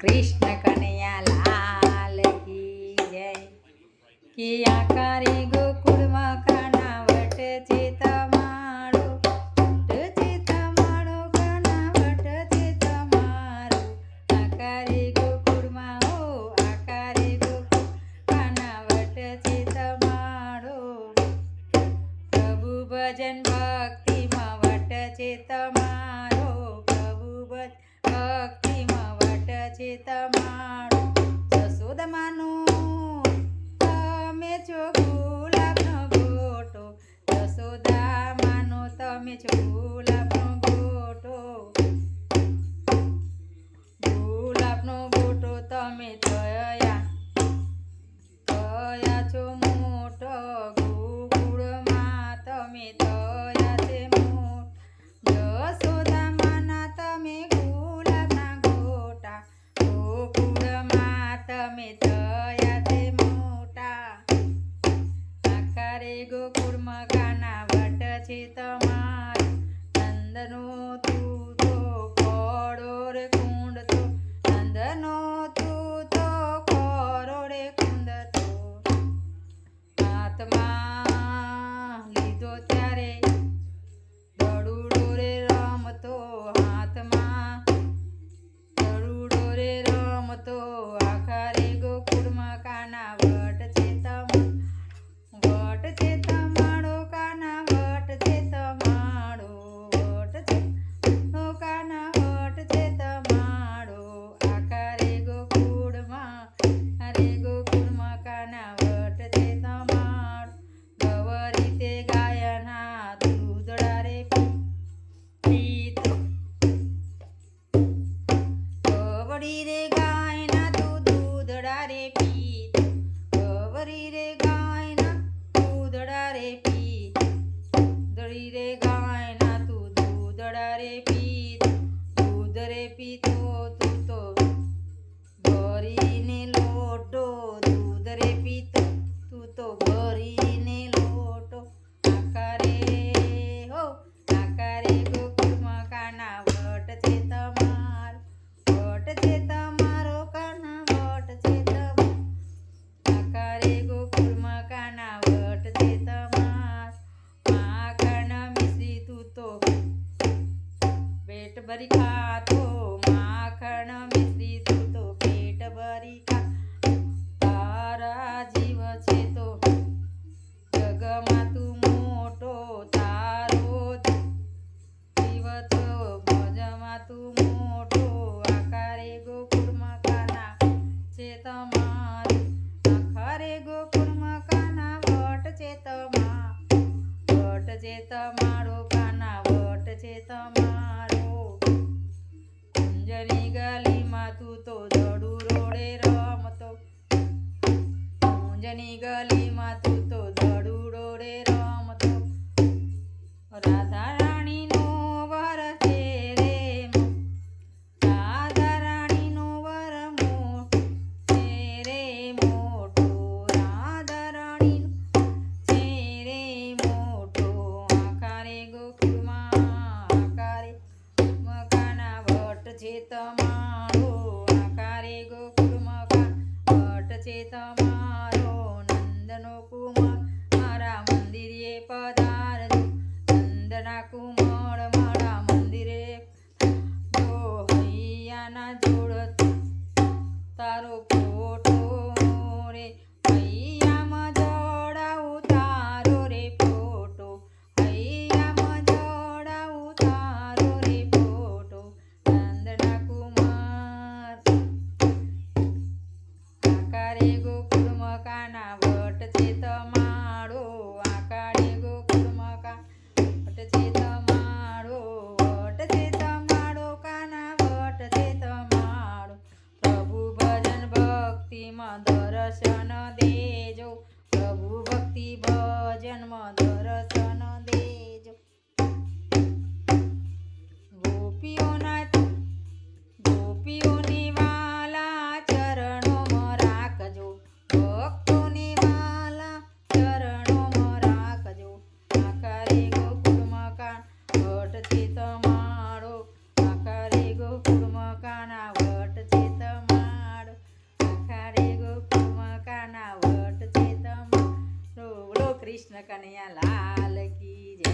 કૃષ્ણ કનૈયા લાલ કી જય. કિયા કરે ગોકુળ મખાના વટ છે છે તમારું જશોદમાનું તમે છો ગુલાબનો ગોટો જશોદામાનો તમે છો ગુલાબનો ગોટો. ગુલાબનો ગોટો તમે થયા થયા છો છે તમારી નંદનું ની ગલીમાં તું તો જડુ રોડે રમતો. ઊંજની ગલીમાં તું ચેત મારો નકારે ગોકુળમકા ભટ્ટ ચેત મારો નંદનો કુમાર. મારા મંદિરે પધારજો નંદના કુમાર. દર્શન દેજો. પ્રભુ ભક્તિ ભજનમાં દર્શન દેજો. ગોપીઓના ગોપીઓ કૃષ્ણ કનૈયા લાલ કી